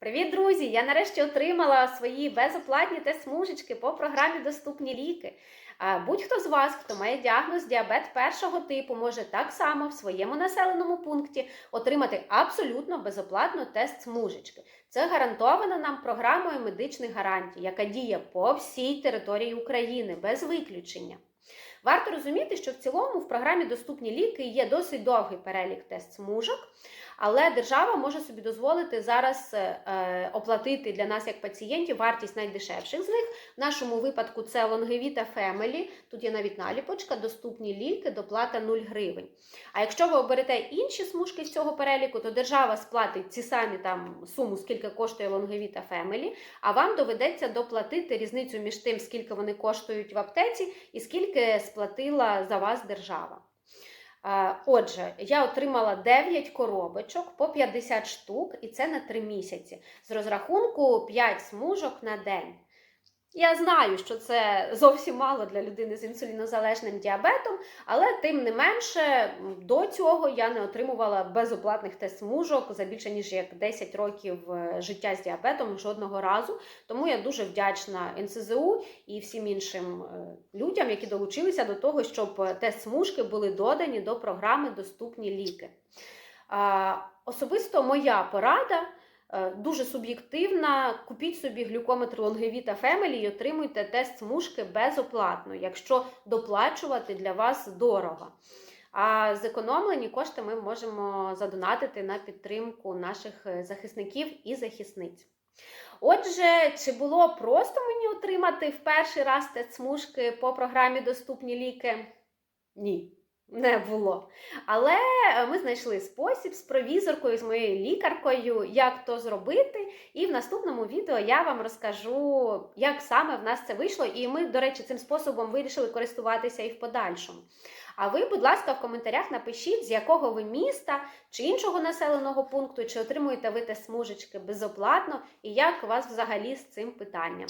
Привіт, друзі! Я нарешті отримала свої безоплатні тест-смужечки по програмі Доступні ліки. Будь-хто з вас, хто має діагноз діабет першого типу, може так само в своєму населеному пункті отримати абсолютно безоплатно тест-смужечки. Це гарантовано нам програмою медичних гарантій, яка діє по всій території України без виключення. Варто розуміти, що в цілому в програмі Доступні ліки є досить довгий перелік тест-смужок, але держава може собі дозволити зараз е, оплатити для нас як пацієнтів вартість найдешевших з них. В нашому випадку це Longevita Family, тут є навіть наліпочка, доступні ліки, доплата 0 гривень. А якщо ви оберете інші смужки з цього переліку, то держава сплатить ці самі там суму, скільки коштує Longevita Family, а вам доведеться доплатити різницю між тим, скільки вони коштують в аптеці, і скільки сплатила за вас держава. Е, Отже, я отримала 9 коробочок по 50 штук, і це на 3 місяці. З розрахунку 5 смужок на день. Я знаю, що це зовсім мало для людини з інсулінозалежним діабетом, але тим не менше до цього я не отримувала безоплатних тест-смужок за більше ніж як 10 років е, життя з діабетом жодного разу. Тому я дуже вдячна НСЗУ і всім іншим е, людям, які долучилися до того, щоб тест-смужки були додані до програми Доступні ліки. Особисто моя порада. Е, Дуже суб'єктивна. Купіть собі глюкометр Longevita Family і отримуйте тест смужки безоплатно, якщо доплачувати для вас дорого. А зекономлені кошти ми можемо задонатити на підтримку наших е, захисників і захисниць. Отже, чи було просто мені отримати в перший раз тест смужки по програмі Доступні ліки? Ні. Не було. Але ми знайшли спосіб з провізоркою, з моєю лікаркою, як то зробити. І в наступному відео я вам розкажу, як саме в нас це вийшло. І ми, до речі, цим способом вирішили користуватися і в подальшому. А ви, будь ласка, в коментарях напишіть, з якого ви міста чи іншого населеного пункту, чи отримуєте ви те смужечки безоплатно, і як у вас взагалі з цим питанням.